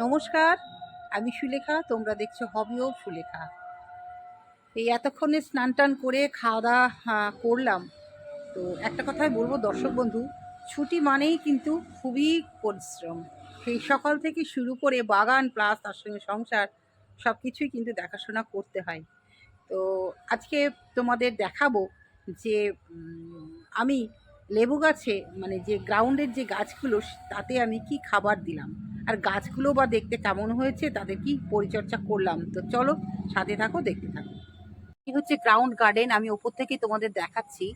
নমস্কার, আমি সুলেখা, তোমরা দেখছ হবিও সুলেখা। এই এতক্ষণে স্নান টান করে খাওয়া দাওয়া করলাম। তো একটা কথাই বলব, দর্শক বন্ধু, ছুটি মানেই কিন্তু খুবই পরিশ্রম। সেই সকাল থেকে শুরু করে বাগান, প্লাস তার সঙ্গে সংসার সব কিছুই কিন্তু দেখাশোনা করতে হয়। তো আজকে তোমাদের দেখাবো যে আমি লেবু গাছে মানে যে গ্রাউন্ডের যে গাছগুলো, তাতে আমি কি খাবার দিলাম? আর গাছগুলো বা দেখতে কেমন হয়েছে, তাদের কি পরিচর্যা করলাম? তো চলো সাথে থাকো, দেখতে থাকো। এই হচ্ছে গ্রাউন্ড গার্ডেন আমি ওপর থেকে তোমাদের দেখাচ্ছি।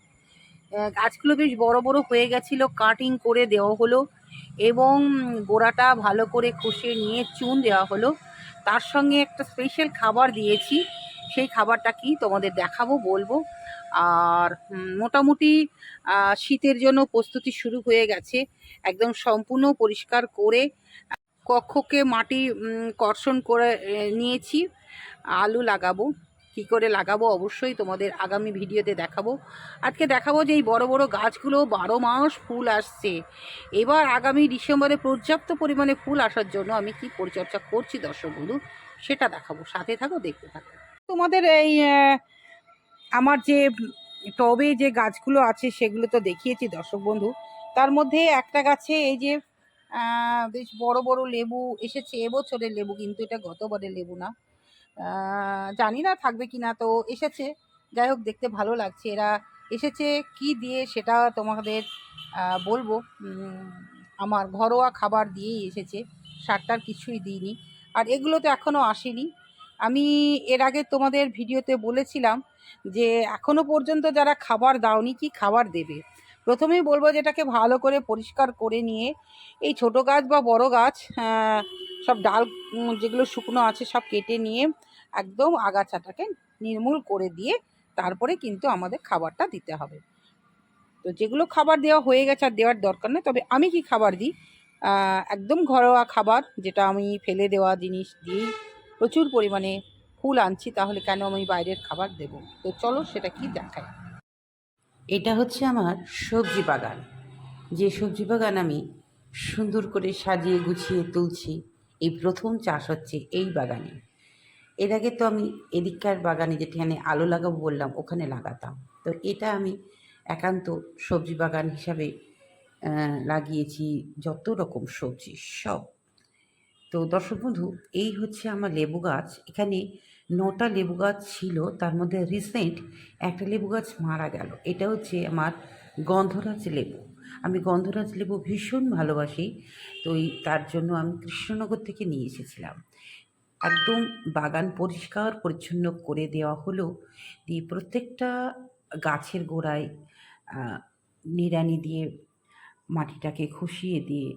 গাছগুলো বেশ বড় বড় হয়ে গেছিল কাটিং করে দেওয়া হলো এবং গোড়াটা ভালো করে খসে নিয়ে চুন দেওয়া হলো। তার সঙ্গে একটা স্পেশাল খাবার দিয়েছি সেই খাবারটা কি তোমাদের দেখাবো, বলব। আর মোটামুটি শীতের জন্য প্রস্তুতি শুরু হয়ে গেছে। একদম সম্পূর্ণ পরিষ্কার করে, কক্ষকে মাটি কর্ষণ করে নিয়েছি। আলু লাগাবো। কি করে লাগাবো অবশ্যই তোমাদের আগামী ভিডিওতে দেখাবো। আজকে দেখাবো যে এই বড় বড় গাছগুলো বারো মাস ফুল আসছে। এবার আগামী ডিসেম্বরে পর্যাপ্ত পরিমাণে ফুল আসার জন্য আমি কি পরিচর্যা করছি দর্শক বন্ধু, সেটা দেখাবো। সাথে থাকো, দেখতে থাকো। তোমাদের এই আমার যে টবে যে গাছগুলো আছে সেগুলো তো দেখিয়েছি দর্শক বন্ধু। তার মধ্যে একটা গাছে এই যে বেশ বড় বড় লেবু এসেছে, এবছরের লেবু কিন্তু এটা গতবারের লেবু না। জানি না থাকবে কি না তো এসেছে। যাই হোক, দেখতে ভালো লাগছে। এরা এসেছে কি দিয়ে সেটা তোমাদের বলব। আমার ঘরোয়া খাবার দিয়েই এসেছে। সারটার কিছুই দিইনি। আর এগুলো তো এখনও আসেনি। আমি এর আগে তোমাদের ভিডিওতে বলেছিলাম যে এখনও পর্যন্ত যারা খাবার দাওনি কি খাবার দেবে? প্রথমেই বলব যেটাকে ভালো করে পরিষ্কার করে নিয়ে এই ছোট গাছ বা বড় গাছ সব ডাল যেগুলো শুকনো আছে সব কেটে নিয়ে একদম আগাছাটাকে নির্মূল করে দিয়ে তারপরে কিন্তু আমাদের খাবারটা দিতে হবে। তো যেগুলো খাবার দেওয়া হয়ে গেছে আর দেওয়ার দরকার নেই, তবে আমি কি খাবার দিই? একদম ঘরোয়া খাবার যেটা আমি ফেলে দেওয়া জিনিস দিয়েই প্রচুর পরিমাণে ফুল আনছি, তাহলে কেন আমি বাইরের খাবার দেব? তো চলো সেটা কি দেখাই। এটা হচ্ছে আমার সবজি বাগান। যে সবজি বাগান আমি সুন্দর করে সাজিয়ে গুছিয়ে তুলছি, এই প্রথম চাষ হচ্ছে এই বাগানে। এর আগে তো আমি এদিককার বাগানে যেখানে আলো লাগাবো বললাম, ওখানে লাগাতাম। তো এটা আমি একান্ত সবজি বাগান হিসাবে লাগিয়েছি, যত রকম সবজি, সব। তো দর্শক বন্ধু, এই হচ্ছে আমার লেবু গাছ। এখানে নটা লেবু গাছ ছিল, তার মধ্যে রিসেন্ট একটা লেবু গাছ মারা গেল। এটা হচ্ছে আমার গন্ধরাজ লেবু। আমি গন্ধরাজ লেবু ভীষণ ভালোবাসি, তো এই তার জন্য আমি কৃষ্ণনগর থেকে নিয়ে এসেছিলাম। একদম বাগান পরিষ্কার, পরিচ্ছন্ন করে দেওয়া হলো। দিয়ে প্রত্যেকটা গাছের গোড়ায় নিড়ানি দিয়ে, মাটিটাকে খুশিয়ে দিয়ে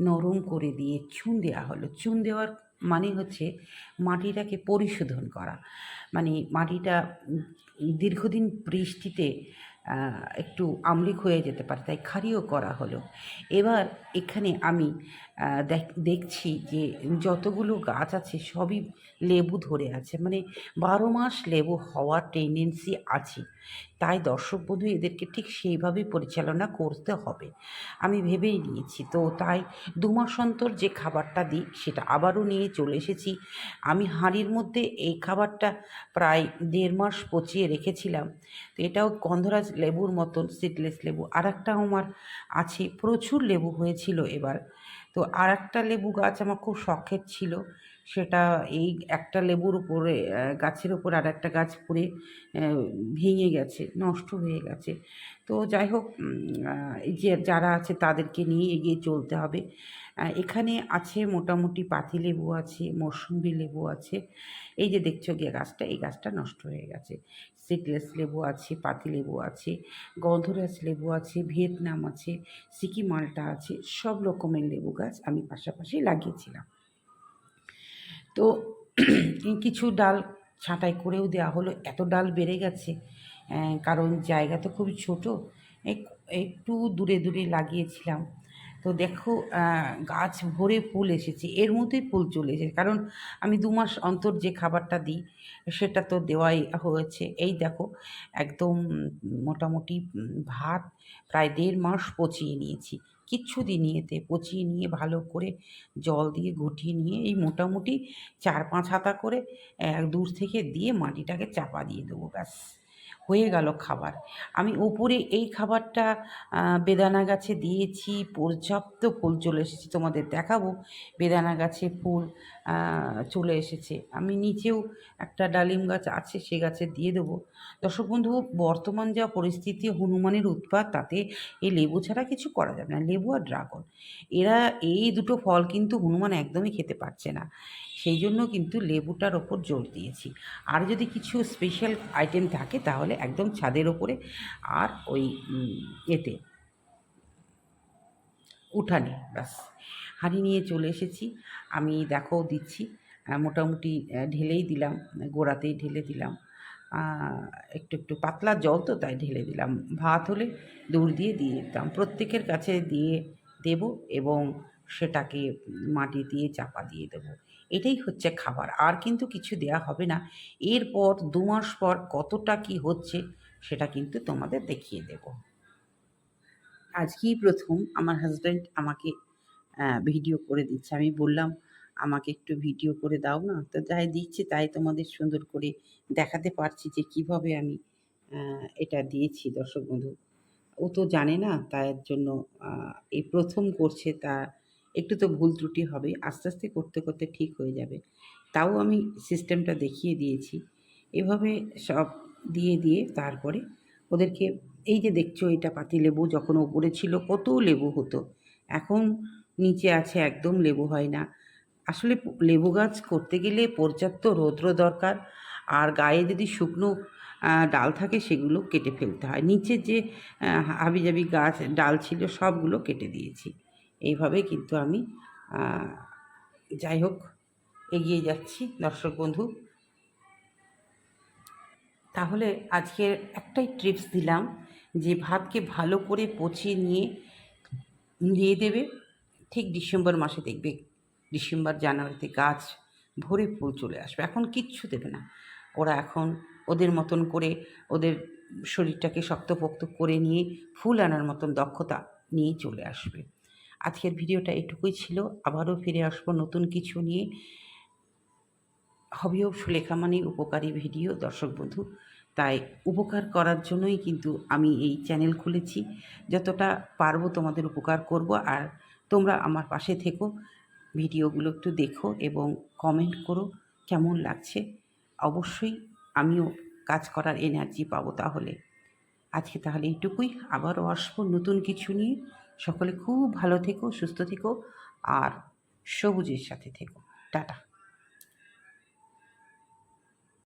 নরম করে দিয়ে চুন দেওয়া হলো। চুন দেওয়ার মানে হচ্ছে মাটিটাকে পরিশোধন করা। মানে মাটিটা দীর্ঘদিন বৃষ্টিতে একটু আমলিক হয়ে যেতে পারে, তাই খারিও করা হলো। এবার এখানে আমি দেখছি যে যতগুলো গাছ আছে সবই লেবু ধরে আছে। মানে বারো মাস লেবু হওয়ার টেন্ডেন্সি আছে। তাই দর্শক বন্ধু, এদেরকে ঠিক সেইভাবেই পরিচালনা করতে হবে। আমি ভেবেই নিয়েছি। তো তাই দু মাস অন্তর যে খাবারটা দিই, সেটা আবারও নিয়ে চলে এসেছি। আমি হাঁড়ির মধ্যে এই খাবারটা প্রায় দেড় মাস পচিয়ে রেখেছিলাম। তো এটাও গন্ধরাজ লেবুর মতন সিডলেস লেবু। আর একটা আমার আছে। প্রচুর লেবু হয়েছিল এবার। তো আর একটা লেবু গাছ আমার খুব শখের ছিল। সেটা এই একটা লেবুর উপরে গাছের উপর আর একটা গাছ পড়ে ভেঙে গেছে, নষ্ট হয়ে গেছে। তো যাই হোক যে যারা আছে তাদেরকে নিয়ে এগিয়ে চলতে হবে। এখানে আছে মোটামুটি পাতিলেবু আছে মৌসুম্বি লেবু আছে। এই যে দেখছ গিয়ে গাছটা, এই গাছটা নষ্ট হয়ে গেছে। সিডলেস লেবু আছে পাতিলেবু আছে, গন্ধরাজ লেবু আছে, ভিয়েতনাম আছে সিকি মালটা আছে, সব রকমের লেবু গাছ আমি পাশাপাশি লাগিয়েছিলাম। তো কিছু ডাল ছাঁটাই করেও দেওয়া হলো। এত ডাল বেড়ে গেছে কারণ জায়গা তো খুবই ছোট। এক- একটু দূরে দূরে লাগিয়েছিলাম। তো দেখো গাছ ভরে ফুল এসেছে। এর মধ্যেই ফুল চলে এসেছে। কারণ আমি দু মাস অন্তর যে খাবারটা দিই, সেটা তো দেওয়াই হয়েছে। এই দেখো, একদম মোটামুটি ভাত প্রায় দেড় মাস পচিয়ে নিয়েছি। কিচ্ছু দিইনি এতে পচিয়ে নিয়ে, ভালো করে জল দিয়ে ঘটিয়ে নিয়ে, এই মোটামুটি চার পাঁচ হাতা করে এক দূর থেকে দিয়ে মাটিটাকে চাপা দিয়ে দেবো, ব্যাস। হয়ে গেল খাবার। আমি উপরে এই খাবারটা বেদানা গাছে দিয়েছি, পর্যাপ্ত ফুল চলে এসেছে। তোমাদের দেখাবো, বেদানা গাছে ফুল চলে এসেছে। আমি নিচেও একটা ডালিম গাছ আছে, সে গাছে দিয়ে দেবো। দর্শক বন্ধু, বর্তমান যা পরিস্থিতি, হনুমানের উৎপাত, তাতে এই লেবু ছাড়া কিছু করা যাবে না। লেবু আর ড্রাগন, এরা এই দুটো ফল কিন্তু হনুমান একদমই খেতে পারছে না। সেই জন্য কিন্তু লেবুটার ওপর জোর দিয়েছি। আর যদি কিছু স্পেশাল আইটেম থাকে, তাহলে একদম ছাদের ওপরে আর ওই এতে উঠানে, ব্যাস। হাঁড়ি নিয়ে চলে এসেছি। আমি দেখো দিচ্ছি মোটামুটি ঢেলেই দিলাম, গোড়াতেই ঢেলে দিলাম। একটু একটু পাতলা জল তো, তাই ঢেলে দিলাম। ভাত হলে দূর দিয়ে দিয়ে দিতাম। প্রত্যেকের কাছে দিয়ে দেব এবং সেটাকে মাটি দিয়ে চাপা দিয়ে দেবো। এটাই হচ্ছে খাবার। আর কিন্তু কিছু দেয়া হবে না। এরপর দু মাস পর কতটা কি হচ্ছে সেটা কিন্তু তোমাদের দেখিয়ে দেব। আজকেই প্রথম আমার হাজব্যান্ড আমাকে ভিডিও করে দিচ্ছে। আমি বললাম, আমাকে একটু ভিডিও করে দাও না? তো যাই দিচ্ছে, তাই তোমাদের সুন্দর করে দেখাতে পারছি যে কীভাবে আমি এটা দিয়েছি। দর্শক বন্ধু, ও তো জানে না, তার জন্য এই প্রথম করছে তা একটু তো ভুল ত্রুটি হবে, আস্তে আস্তে করতে করতে ঠিক হয়ে যাবে। তাও আমি সিস্টেমটা দেখিয়ে দিয়েছি। এভাবে সব দিয়ে দিয়ে তারপরে ওদেরকে এই যে দেখছ এটা পাতি লেবু যখন ওপরে ছিল কত লেবু হতো। এখন নিচে আছে একদম লেবু হয় না। আসলে লেবু গাছ করতে গেলে পর্যাপ্ত রৌদ্র দরকার। আর গায়ে যদি শুকনো ডাল থাকে সেগুলো কেটে ফেলতে হয়। নিচের যে হাবিজাবি গাছ, ডাল ছিল সবগুলো কেটে দিয়েছি। এইভাবে কিন্তু আমি যাই হোক এগিয়ে যাচ্ছি, দর্শক বন্ধু। তাহলে আজকের একটাই ট্রিপস দিলাম, যে ভাতকে ভালো করে পচিয়ে নিয়ে দিয়ে দেবে। ঠিক ডিসেম্বর মাসে দেখবে, ডিসেম্বর জানুয়ারিতে গাছ ভরে ফুল চলে আসবে। এখন কিচ্ছু দেবে না। ওরা এখন ওদের মতন করে, ওদের শরীরটাকে শক্তপোক্ত করে নিয়ে, ফুল আনার মতন দক্ষতা নিয়ে চলে আসবে। আজকের ভিডিওটা এটুকুই ছিল। আবারও ফিরে আসব নতুন কিছু নিয়ে। হবি হবিও সুলেখা মানেই উপকারী ভিডিও। দর্শক বন্ধু, তাই উপকার করার জন্যই কিন্তু আমি এই চ্যানেল খুলেছি। যতটা পারব তোমাদের উপকার করব। আর তোমরা আমার পাশে থেকো, ভিডিওগুলো একটু দেখো এবং কমেন্ট করো, কেমন লাগছে? অবশ্যই আমিও কাজ করার এনার্জি পাবো তাহলে। আজকে তাহলে এইটুকুই আবারও আসব নতুন কিছু নিয়ে। সকলে খুব ভালো থেকো সুস্থ থেকো আর সবুজের সাথে থেকো। টাটা।